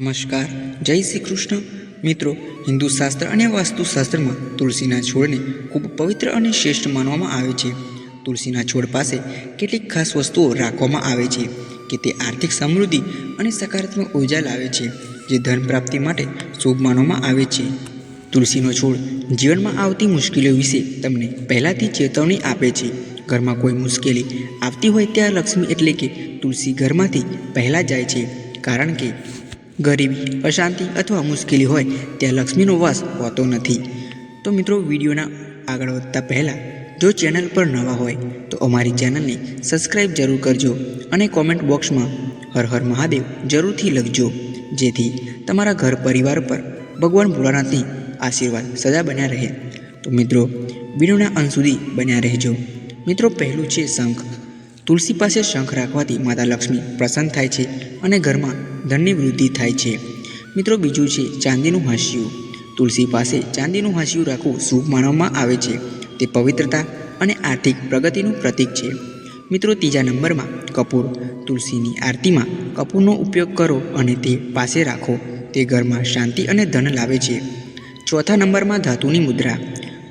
નમસ્કાર, જય શ્રી કૃષ્ણ. મિત્રો, હિન્દુ શાસ્ત્ર અને વાસ્તુશાસ્ત્રમાં તુલસીના છોડને ખૂબ પવિત્ર અને શ્રેષ્ઠ માનવામાં આવે છે. તુલસીના છોડ પાસે કેટલીક ખાસ વસ્તુઓ રાખવામાં આવે છે કે તે આર્થિક સમૃદ્ધિ અને સકારાત્મક ઊર્જા લાવે છે, જે ધન પ્રાપ્તિ માટે શુભ માનવામાં આવે છે. તુલસીનો છોડ જીવનમાં આવતી મુશ્કેલીઓ વિશે તમને પહેલાંથી ચેતવણી આપે છે. ઘરમાં કોઈ મુશ્કેલી આવતી હોય ત્યાં લક્ષ્મી એટલે કે તુલસી ઘરમાંથી પહેલાં જાય છે. કારણ કે ગરીબી, અશાંતિ અથવા મુશ્કેલી હોય ત્યાં લક્ષ્મીનો વાસ હોતો નથી. તો મિત્રો, વિડીયોના આગળ વધતા પહેલાં, જો ચેનલ પર નવા હોય, તો અમારી ચેનલને સબસ્ક્રાઈબ જરૂર કરજો અને કોમેન્ટ બોક્સમાં હર હર મહાદેવ જરૂરથી લખજો. જેથી તમારા ઘર પરિવાર પર ભગવાન ભોળાનાથની આશીર્વાદ સદા બન્યા રહે. તો મિત્રો, વિડીયોના અંત સુધી બન્યા રહેજો. મિત્રો, પહેલું છે શંખ. તુલસી પાસે શંખ રાખવાથી માતા લક્ષ્મી પ્રસન્ન થાય છે અને ઘરમાં ધનની વૃદ્ધિ થાય છે. મિત્રો, બીજું છે ચાંદીનું હાસ્યું. તુલસી પાસે ચાંદીનું હાંસિયું રાખવું શુભ માનવામાં આવે છે. તે પવિત્રતા અને આર્થિક પ્રગતિનું પ્રતીક છે. મિત્રો, ત્રીજા નંબરમાં કપૂર. તુલસીની આરતીમાં કપૂરનો ઉપયોગ કરો અને તે પાસે રાખો. તે ઘરમાં શાંતિ અને ધન લાવે છે. ચોથા નંબરમાં ધાતુની મુદ્રા.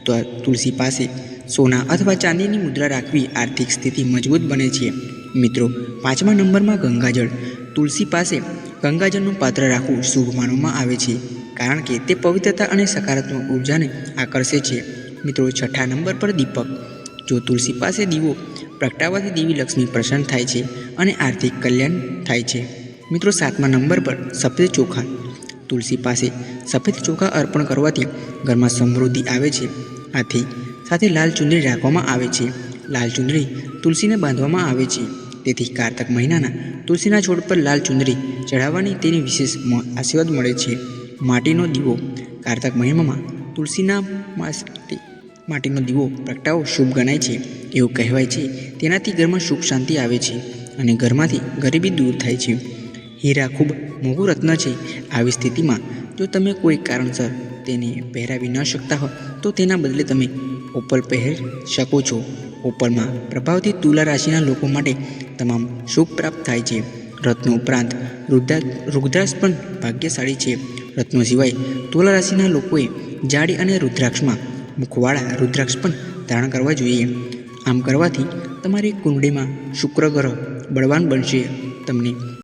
તો તુલસી પાસે સોના અથવા ચાંદીની મુદ્રા રાખવી આર્થિક સ્થિતિ મજબૂત બને છે. મિત્રો, પાંચમા નંબરમાં ગંગાજળ. તુલસી પાસે ગંગાજળનું પાત્ર રાખવું શુભ માનવામાં આવે છે, કારણ કે તે પવિત્રતા અને સકારાત્મક ઉર્જાને આકર્ષે છે. મિત્રો, છઠ્ઠા નંબર પર દીપક. જો તુલસી પાસે દીવો પ્રગટાવવાથી દેવી લક્ષ્મી પ્રસન્ન થાય છે અને આર્થિક કલ્યાણ થાય છે. મિત્રો, સાતમા નંબર પર સફેદ ચોખા. તુલસી પાસે સફેદ ચોખા અર્પણ કરવાથી ઘરમાં સમૃદ્ધિ આવે છે. આથી સાથે લાલ ચુંદડી રાખવામાં આવે છે. લાલ ચુંદડી તુલસીને બાંધવામાં આવે છે. તેથી કારતક મહિનાના તુલસીના છોડ પર લાલ ચુંદડી ચઢાવવાની તેની વિશેષ આશીર્વાદ મળે છે. માટીનો દીવો કારતક મહિનામાં તુલસીના માટે માટીનો દીવો પ્રગટાવો શુભ ગણાય છે. એવું કહેવાય છે. તેનાથી ઘરમાં સુખ શાંતિ આવે છે અને ઘરમાંથી ગરીબી દૂર થાય છે. હીરા ખૂબ મોંઘું રત્ન છે. આવી સ્થિતિમાં જો તમે કોઈ કારણસર તેને પહેરાવી ન શકતા હો, તો તેના બદલે તમે ઓપલ પહેરી શકો છો. ઓપલમાં પ્રભાવથી તુલા રાશિના લોકો માટે તમામ સુખ પ્રાપ્ત થાય છે. રત્નો ઉપરાંત રુદ્રા, રુદ્રાક્ષ પણ ભાગ્યશાળી છે. રત્નો સિવાય તુલા રાશિના લોકોએ જાડી અને રુદ્રાક્ષમાં મુખવાળા રુદ્રાક્ષ પણ ધારણ કરવા જોઈએ. આમ કરવાથી તમારી કુંડળીમાં શુક્ર ગ્રહ બળવાન બનશે. તમને